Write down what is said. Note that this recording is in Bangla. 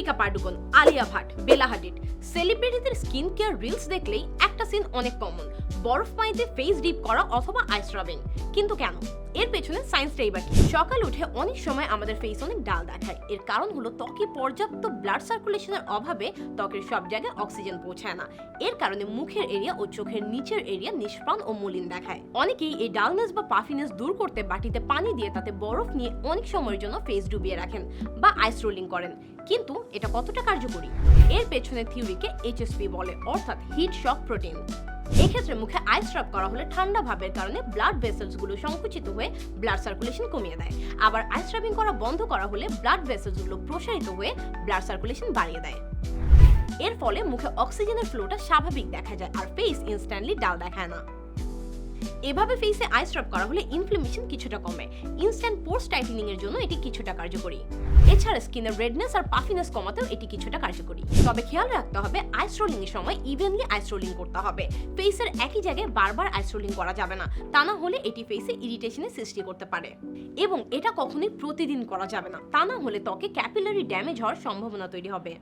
দীপিকা পাডুকোন, আলিয়া ভাট, বেলা হাডিড সেলিব্রিটিদের স্কিন কেয়ার রিলস দেখলেই একটা সিন অনেক কমন বরফ পানিতে ফেস ডিপ করা অথবা আইস রাবিং কিন্তু কেন? এর পেছনে সায়েন্সটাই বাকি। সকাল উঠে অনেক সময় আমাদের ফেস অনেক ডাল দেখায় এর কারণ হলো ত্বকে পর্যাপ্ত ব্লাড সার্কুলেশনের অভাবে ত্বকের সব জায়গায় অক্সিজেন পৌঁছায় না। এর কারণে মুখের এরিয়া ও চোখের নিচের এরিয়া নিষ্প্রাণ ও মলিন দেখায় অনেকেই এই ডালনেস বা পাফিনেস দূর করতে বাটিতে পানি দিয়ে তাতে বরফ নিয়ে অনেক সময়ের জন্য ফেস ডুবিয়ে রাখেন বা আইস রোলিং করেন। কিন্তু এটা কতটা কার্যকরী? এর পেছনে থিওরিকে এইচএসপি বলে, অর্থাৎ হিট শক প্রোটিন এক্ষেত্রে মুখে আইস ড্রপ করা হলে ঠান্ডা ভাবের কারণে ব্লাড ভেসেলসগুলো সংকুচিত হয়ে ব্লাড সার্কুলেশন কমিয়ে দেয়। আবার আইস ড্রপিং করা বন্ধ করা হলে ব্লাড ভেসেলসগুলো প্রসারিত হয়ে ব্লাড সার্কুলেশন বাড়িয়ে দেয়। এর ফলে মুখে অক্সিজেনের ফ্লোটা স্বাভাবিক দেখা যায় আর ফেস ইনস্ট্যান্টলি ডাল দেখায় না। এভাবে ফেসে আইস ড্রপ করা হলে ইনফ্লামেশন কিছুটা কমে ইনস্ট্যান্ট পোস্ট টাইটেনিং এর জন্য এটি কিছুটা কার্যকরী। এছাড়া স্কিনের রেডনেস আর পাফিনেস কমাতেও এটি কিছুটা কার্যকরী। তবে খেয়াল রাখতে হবে আইস রোলিং এর সময় ইভেনলি আইস রোলিং করতে হবে। ফেসের একই জায়গায় বারবার আইস রোলিং করা যাবে না। তা না হলে এটি ফেসে ইরিটেশনের সৃষ্টি করতে পারে। এবং এটা কখনোই প্রতিদিন করা যাবে না। তা না হলে ত্বকে ক্যাপিলারি ড্যামেজ হওয়ার সম্ভাবনা তৈরি হবে।